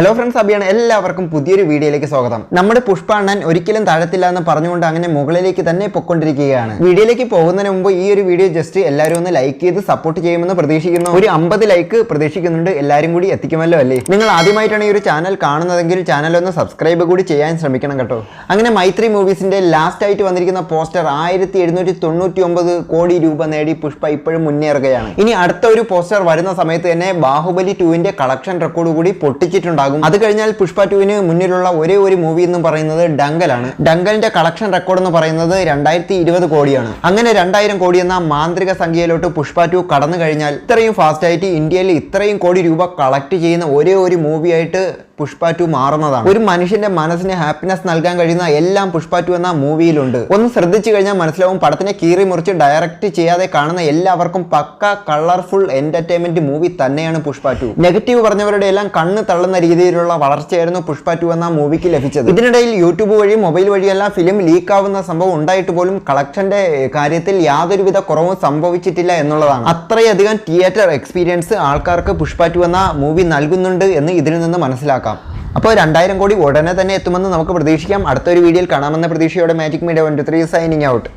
Hello friends അബിയാണ് എല്ലാവർക്കും പുതിയൊരു വീഡിയോയിലേക്ക് സ്വാഗതം. നമ്മുടെ പുഷ്പ അണ്ണൻ ഒരിക്കലും താഴത്തില്ല എന്ന് പറഞ്ഞുകൊണ്ട് അങ്ങനെ മുകളിലേക്ക് തന്നെ പൊക്കൊണ്ടിരിക്കുകയാണ് വീഡിയോയിലേക്ക് പോകുന്നതിന് മുമ്പ് ഈ ഒരു വീഡിയോ ജസ്റ്റ് എല്ലാവരും ഒന്ന് ലൈക്ക് ചെയ്ത് സപ്പോർട്ട് ചെയ്യുമെന്ന് പ്രതീക്ഷിക്കുന്നു. ഒരു അമ്പത് ലൈക്ക് പ്രതീക്ഷിക്കുന്നുണ്ട്. എല്ലാവരും കൂടി എത്തിക്കുമല്ലോ അല്ലേ? നിങ്ങൾ ആദ്യമായിട്ടാണ് ഈ ഒരു ചാനൽ കാണുന്നതെങ്കിൽ ചാനൽ ഒന്ന് സബ്സ്ക്രൈബ് കൂടി ചെയ്യാൻ ശ്രമിക്കണം കേട്ടോ. അങ്ങനെ മൈത്രി മൂവീസിന്റെ ലാസ്റ്റ് ആയിട്ട് വന്നിരിക്കുന്ന പോസ്റ്റർ ആയിരത്തി എഴുന്നൂറ്റി തൊണ്ണൂറ്റി ഒമ്പത് കോടി രൂപ നേടി പുഷ്പ ഇപ്പോഴും മുന്നേറുകയാണ്. ഇനി അടുത്ത ഒരു പോസ്റ്റർ വരുന്ന സമയത്ത് തന്നെ ബാഹുബലി ടുവിന്റെ കളക്ഷൻ റെക്കോർഡ് കൂടി പൊട്ടിച്ചിട്ടുണ്ടാകും. അത് കഴിഞ്ഞാൽ പുഷ്പ ടുവിന് മുന്നിലുള്ള ഒരേ ഒരു മൂവി എന്ന് പറയുന്നത് ഡങ്കലാണ്. ഡങ്കലിന്റെ കളക്ഷൻ റെക്കോർഡ് എന്ന് പറയുന്നത് രണ്ടായിരത്തി ഇരുപത് കോടിയാണ്. അങ്ങനെ രണ്ടായിരം കോടി എന്ന മാന്ത്രിക സംഖ്യയിലോട്ട് പുഷ്പ ടു കടന്നു കഴിഞ്ഞാൽ ഇത്രയും ഫാസ്റ്റായിട്ട് ഇന്ത്യയിൽ ഇത്രയും കോടി രൂപ കളക്ട് ചെയ്യുന്ന ഒരേ ഒരു മൂവിയായിട്ട് പുഷ്പ ടു മാറുന്നതാണ്. ഒരു മനുഷ്യന്റെ മനസ്സിന് ഹാപ്പിനെസ് നൽകാൻ കഴിയുന്ന എല്ലാം പുഷ്പ ടു എന്ന മൂവിയിലുണ്ട്. ഒന്ന് ശ്രദ്ധിച്ചു കഴിഞ്ഞാൽ മനസ്സിലാവും പടത്തിനെ കീറി മുറിച്ച് ഡയറക്റ്റ് ചെയ്യാതെ കാണുന്ന എല്ലാവർക്കും പക്ക കളർഫുൾ എന്റർടൈൻമെന്റ് മൂവി തന്നെയാണ് പുഷ്പ ടു നെഗറ്റീവ് പറഞ്ഞവരുടെ എല്ലാം കണ്ണ് തള്ളുന്ന രീതിയിലുള്ള വളർച്ചയായിരുന്നു പുഷ്പ ടു എന്ന മൂവിക്ക് ലഭിച്ചത്. ഇതിനിടയിൽ യൂട്യൂബ് വഴി മൊബൈൽ വഴിയെല്ലാം ഫിലിം ലീക്ക് ആവുന്ന സംഭവം ഉണ്ടായിട്ട് പോലും കളക്ഷന്റെ കാര്യത്തിൽ യാതൊരുവിധ കുറവും സംഭവിച്ചിട്ടില്ല എന്നുള്ളതാണ്. അത്രയധികം തിയേറ്റർ എക്സ്പീരിയൻസ് ആൾക്കാർക്ക് പുഷ്പ ടു എന്ന മൂവി നൽകുന്നുണ്ട് എന്ന് ഇതിൽ നിന്ന് മനസ്സിലാക്കാം. അപ്പോൾ രണ്ടായിരം കോടി ഉടനെ തന്നെ എത്തുമെന്ന് നമുക്ക് പ്രതീക്ഷിക്കാം. അടുത്തൊരു വീഡിയോയിൽ കാണാമെന്ന പ്രതീക്ഷയോടെ magic media one two three signing out